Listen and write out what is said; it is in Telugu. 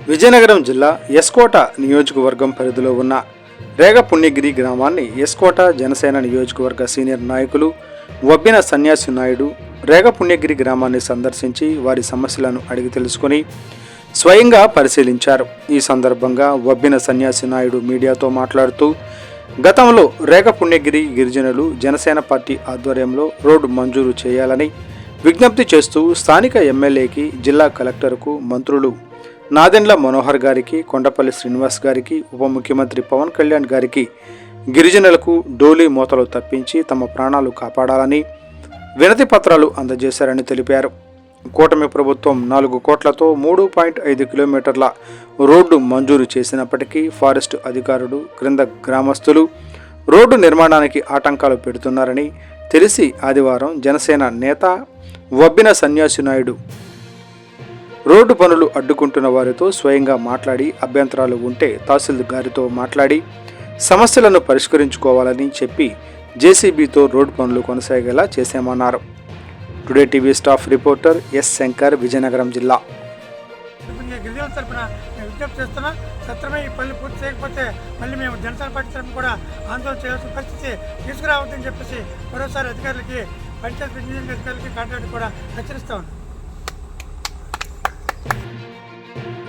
విజయనగరం జిల్లా ఎస్కోట నియోజకవర్గం పరిధిలో ఉన్న రేగ పుణ్యగిరి గ్రామాన్ని ఎస్కోట జనసేన నియోజకవర్గ సీనియర్ నాయకులు వబ్బిన సన్యాసి నాయుడు రేగ పుణ్యగిరి గ్రామాన్ని సందర్శించి వారి సమస్యలను అడిగి తెలుసుకొని స్వయంగా పరిశీలించారు. ఈ సందర్భంగా వబ్బిన సన్యాసి నాయుడు మీడియాతో మాట్లాడుతూ గతంలో రేగ పుణ్యగిరి గిరిజనులు జనసేన పార్టీ ఆధ్వర్యంలో రోడ్డు మంజూరు చేయాలని విజ్ఞప్తి చేస్తూ స్థానిక ఎమ్మెల్యేకి జిల్లా కలెక్టర్కు మంత్రులు నాదెండ్ల మనోహర్ గారికి కొండపల్లి శ్రీనివాస్ గారికి ఉప ముఖ్యమంత్రి పవన్ కళ్యాణ్ గారికి గిరిజనులకు డోలీ మూతలు తప్పించి తమ ప్రాణాలు కాపాడాలని వినతి పత్రాలు అందజేశారని తెలిపారు. కూటమి ప్రభుత్వం నాలుగు కోట్లతో మూడు పాయింట్ ఐదు కిలోమీటర్ల రోడ్డు మంజూరు చేసినప్పటికీ ఫారెస్ట్ అధికారులు క్రింద గ్రామస్తులు రోడ్డు నిర్మాణానికి ఆటంకాలు పెడుతున్నారని తెలిసి ఆదివారం జనసేన నేత వబ్బిన సన్యాసి నాయుడు రోడ్డు పనులు అడ్డుకుంటున్న వారితో స్వయంగా మాట్లాడి అభ్యంతరాలు ఉంటే తహసీల్దార్ గారితో మాట్లాడి సమస్యలను పరిష్కరించుకోవాలని చెప్పి జేసీబీతో రోడ్డు పనులు కొనసాగేలా చేశామన్నారు. Today TV staff reporter S Shankar Vizianagaram జిల్లా. గిరిజన తరపున నేను విజ్ఞప్తి చేస్తున్నా సత్రమే ఈ పనులు పూర్తి చేయకపోతే మళ్ళీ మేము జనసేన పార్టీ తరపున కూడా ఆందోళన చేయాల్సిన పరిస్థితి తీసుకురావద్దని చెప్పేసి మరోసారి అధికారులకి పంచాయతీ ఇంజనీరింగ్ అధికారులకి కాంట్రాక్ట్ కూడా హెచ్చరిస్తా ఉన్నాం.